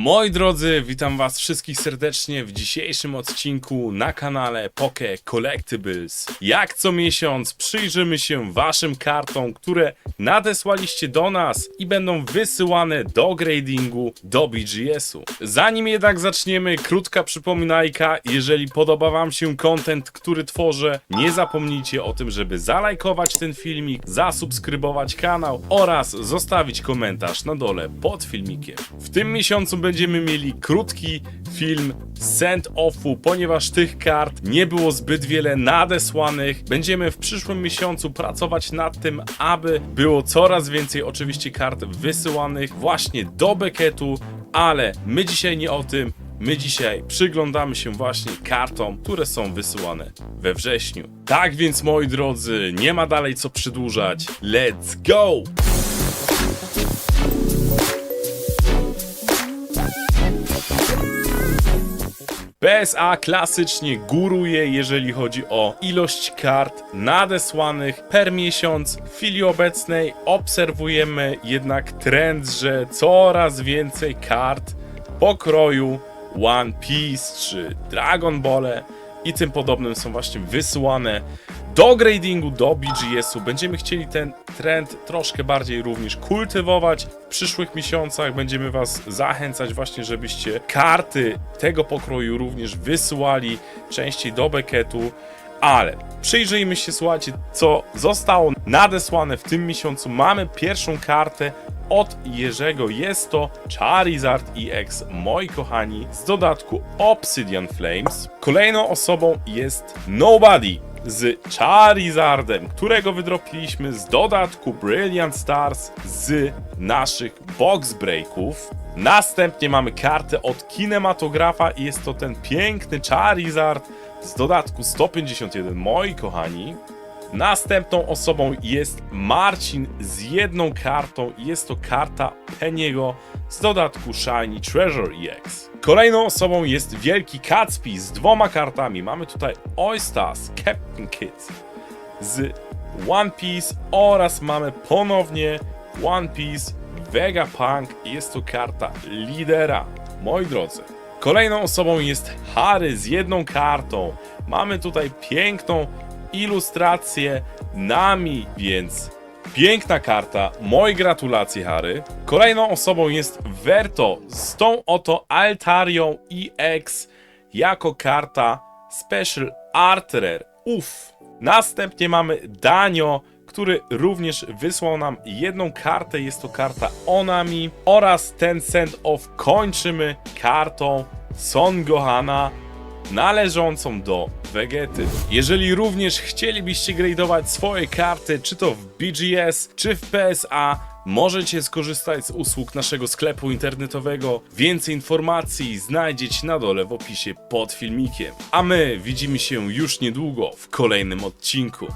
Moi drodzy, witam was wszystkich serdecznie w dzisiejszym odcinku na kanale Poke Collectibles. Jak co miesiąc przyjrzymy się waszym kartom, które nadesłaliście do nas i będą wysyłane do gradingu do BGS-u. Zanim jednak zaczniemy, krótka przypominajka, jeżeli podoba wam się content, który tworzę, nie zapomnijcie o tym, żeby zalajkować ten filmik, zasubskrybować kanał oraz zostawić komentarz na dole pod filmikiem. W tym miesiącu będziemy mieli krótki film send-offu, ponieważ tych kart nie było zbyt wiele nadesłanych. Będziemy w przyszłym miesiącu pracować nad tym, aby było coraz więcej oczywiście kart wysyłanych właśnie do Becketu, ale my dzisiaj nie o tym. My dzisiaj przyglądamy się właśnie kartom, które są wysyłane we wrześniu. Tak więc moi drodzy, nie ma dalej co przedłużać. Let's go! PSA klasycznie góruje, jeżeli chodzi o ilość kart nadesłanych per miesiąc. W chwili obecnej obserwujemy jednak trend, że coraz więcej kart pokroju One Piece czy Dragon Ball i tym podobnym są właśnie wysyłane do gradingu, do BGS-u. Będziemy chcieli ten trend troszkę bardziej również kultywować. W przyszłych miesiącach będziemy Was zachęcać właśnie, żebyście karty tego pokroju również wysyłali częściej do Becketu. Ale przyjrzyjmy się, słuchajcie, co zostało nadesłane w tym miesiącu. Mamy pierwszą kartę od Jerzego. Jest to Charizard EX, moi kochani, z dodatku Obsidian Flames. Kolejną osobą jest Nobody z Charizardem, którego wydropiliśmy z dodatku Brilliant Stars z naszych box breaków. Następnie mamy kartę od kinematografa i jest to ten piękny Charizard z dodatku 151, moi kochani. Następną osobą jest Marcin z jedną kartą. Jest to karta Peniego z dodatku Shiny Treasure EX. Kolejną osobą jest Wielki Kacpi z dwoma kartami. Mamy tutaj Oystars, Captain Kid z One Piece oraz mamy ponownie One Piece Vegapunk. Jest to karta lidera. Moi drodzy, kolejną osobą jest Harry z jedną kartą. Mamy tutaj piękną ilustrację nami, więc piękna karta. Moje gratulacje, Harry. Kolejną osobą jest Verto z tą oto Altarią EX jako karta Special Arterer. Uff. Następnie mamy Danio, który również wysłał nam jedną kartę. Jest to karta Onami oraz ten send off kończymy kartą Son Gohana należącą do Vegety. Jeżeli również chcielibyście gradeować swoje karty, czy to w BGS, czy w PSA, możecie skorzystać z usług naszego sklepu internetowego. Więcej informacji znajdziecie na dole w opisie pod filmikiem. A my widzimy się już niedługo w kolejnym odcinku.